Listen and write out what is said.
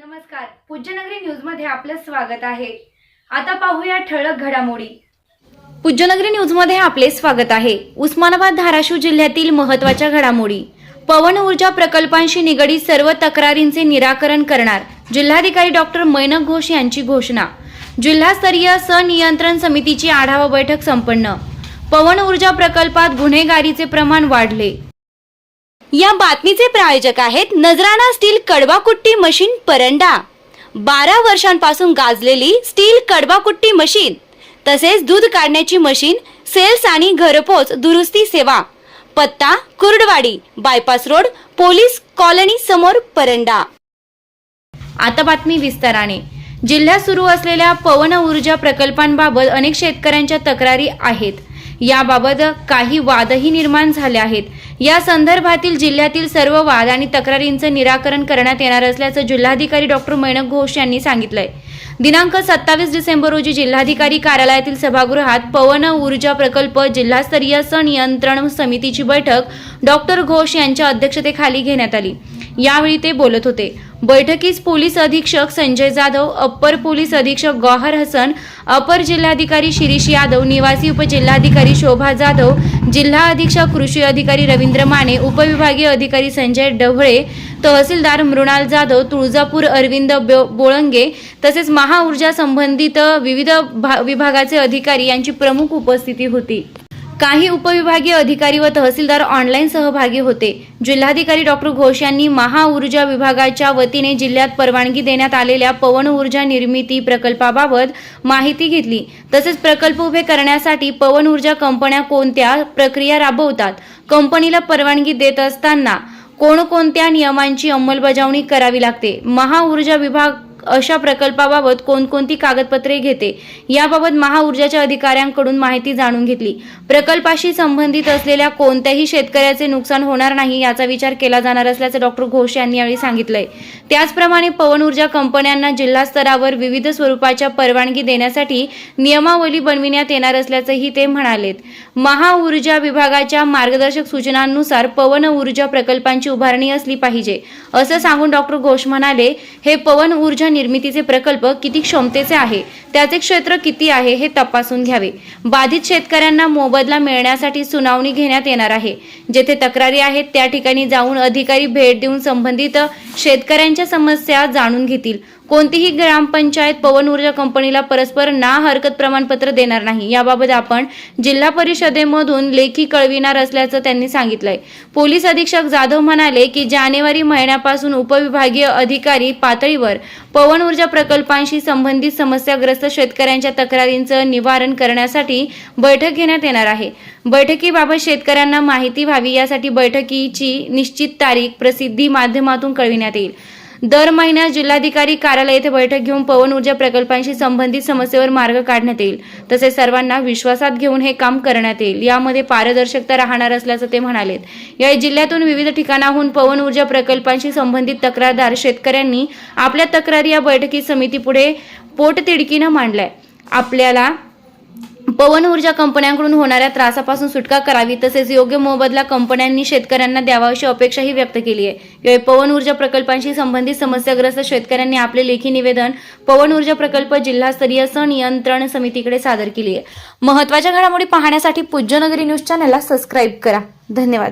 नमस्कार. पूज्यनगरी न्यूजमध्ये आपलं स्वागत आहे. आता पाहूया ठळक घडामोडी. पूज्यनगरी न्यूजमध्ये आपले स्वागत आहे. उस्मानाबाद धाराशिव जिल्ह्यातील महत्त्वाच्या घडामोडी. पवन ऊर्जा प्रकल्पांशी निगडीत सर्व तक्रारींचे निराकरण करणार जिल्हाधिकारी डॉक्टर मैनक घोष यांची घोषणा. जिल्हास्तरीय सनियंत्रण समितीची आढावा बैठक संपन्न. पवन ऊर्जा प्रकल्पात गुन्हेगारीचे प्रमाण वाढले. या बातमीचे प्रायोजक आहेत नजराणा स्टील कडवाकुट्टी मशीन परंडा. बारा वर्षांपासून गाजलेली स्टील कडवाकुट्टी मशीन तसेच दूध काढण्याची मशीन सेल्स आणि घरपोच दुरुस्ती सेवा. पत्ता Kurduwadi bypass road police colony समोर परंडा. आता बातमी विस्ताराने. जिल्ह्यात सुरू असलेल्या पवन ऊर्जा प्रकल्पांबाबत अनेक शेतकऱ्यांच्या तक्रारी आहेत. याबाबत काही वादही निर्माण झाले आहेत. या संदर्भातील जिल्ह्यातील सर्व वाद आणि तक्रारींचं निराकरण करण्यात येणार असल्याचं जिल्हाधिकारी डॉक्टर मैनक घोष यांनी सांगितलंय. दिनांक सत्तावीस डिसेंबर रोजी जिल्हाधिकारी कार्यालयातील सभागृहात पवन ऊर्जा प्रकल्प जिल्हास्तरीय संनियंत्रण समितीची बैठक डॉक्टर घोष यांच्या अध्यक्षतेखाली घेण्यात आली. यावेळी ते बोलत होते. बैठकीस पोलीस अधीक्षक संजय जाधव अप्पर पोलीस अधीक्षक गौहर हसन अपर जिल्हाधिकारी शिरीष यादव निवासी उपजिल्हाधिकारी शोभा जाधव जिल्हा अधीक्षक कृषी अधिकारी रवींद्र माने उपविभागीय अधिकारी संजय ढवळे तहसीलदार मृणाल जाधव तुळजापूर अरविंद बोळंगे तसेच महाऊर्जा संबंधित विविध भा- विभागाचे अधिकारी यांची प्रमुख उपस्थिती होती. काही उपविभागीय अधिकारी व तहसीलदार ऑनलाईन सहभागी होते. जिल्हाधिकारी डॉक्टर घोष यांनी महाऊर्जा विभागाच्या वतीने जिल्ह्यात परवानगी देण्यात आलेल्या पवन ऊर्जा निर्मिती प्रकल्पाबाबत माहिती घेतली. तसेच प्रकल्प उभे करण्यासाठी पवन ऊर्जा कंपन्या कोणत्या प्रक्रिया राबवतात कंपनीला परवानगी देत असताना कोणकोणत्या नियमांची अंमलबजावणी करावी लागते महाऊर्जा विभाग अशा प्रकल्पाबाबत कोणकोणती कागदपत्रे घेते? याबाबत महाऊर्जाच्या अधिकाऱ्यांकडून माहिती जाणून घेतली. प्रकल्पाशी संबंधित असलेल्या कोणत्याही शेतकऱ्याचे नुकसान होणार नाही याचा विचार केला जाणार असल्याचं डॉक्टर घोष यांनी यावेळी सांगितलंय. त्याचप्रमाणे पवन ऊर्जा कंपन्यांना जिल्हा स्तरावर विविध स्वरूपाच्या परवानगी देण्यासाठी नियमावली बनविण्यात येणार असल्याचंही ते म्हणालेत. महाऊर्जा विभागाच्या मार्गदर्शक सूचनांनुसार पवन ऊर्जा प्रकल्पांची उभारणी असली पाहिजे. असं सांगून डॉक्टर घोष म्हणाले हे पवन ऊर्जा निर्मितीचे प्रकल्प किती क्षमतेचे आहे त्याचे क्षेत्र किती आहे हे तपासून घ्यावे. बाधित शेतकऱ्यांना मोबदला मिळण्यासाठी सुनावणी घेण्यात येणार आहे. जेथे तक्रारी आहेत त्या ठिकाणी जाऊन अधिकारी भेट देऊन संबंधित शेतकऱ्यांच्या समस्या जाणून घेतील. कोणतीही ग्रामपंचायत पवन ऊर्जा कंपनीला परस्पर ना हरकत प्रमाणपत्र देणार नाही. याबाबत आपण जिल्हा परिषदेमधून लेखी कळविणार असल्याचं त्यांनी सांगितलंय. पोलीस अधीक्षक जाधव म्हणाले की जानेवारी महिन्यापासून उपविभागीय अधिकारी पातळीवर पवन ऊर्जा प्रकल्पांशी संबंधित समस्याग्रस्त शेतकऱ्यांच्या तक्रारींचं निवारण करण्यासाठी बैठक घेण्यात येणार आहे. बैठकीबाबत शेतकऱ्यांना माहिती व्हावी यासाठी बैठकीची निश्चित तारीख प्रसिद्धी माध्यमातून कळविण्यात येईल. दर महिन्यात जिल्हाधिकारी कार्यालय येथे बैठक घेऊन पवन ऊर्जा प्रकल्पांशी संबंधित समस्येवर मार्ग काढण्यात येईल. तसेच सर्वांना विश्वासात घेऊन हे काम करण्यात येईल. यामध्ये पारदर्शकता राहणार असल्याचं ते म्हणालेत. या जिल्ह्यातून विविध ठिकाणाहून पवन ऊर्जा प्रकल्पांशी संबंधित तक्रारदार शेतकऱ्यांनी आपल्या तक्रारी या बैठकीत समितीपुढे पोटतिडकीनं मांडलाय. आपल्याला पवन ऊर्जा कंपन्यांकडून होणाऱ्या त्रासापासून सुटका करावी तसेच योग्य मोबदला कंपन्यांनी शेतकऱ्यांना द्यावा अशी अपेक्षाही व्यक्त केली आहे. यावेळी पवन ऊर्जा प्रकल्पांशी संबंधित समस्याग्रस्त शेतकऱ्यांनी आपले लेखी निवेदन पवन ऊर्जा प्रकल्प जिल्हास्तरीय सनियंत्रण समितीकडे सादर केली आहे. महत्त्वाच्या घडामोडी पाहण्यासाठी पूज्यनगरी न्यूज चॅनलला सबस्क्राईब करा. धन्यवाद.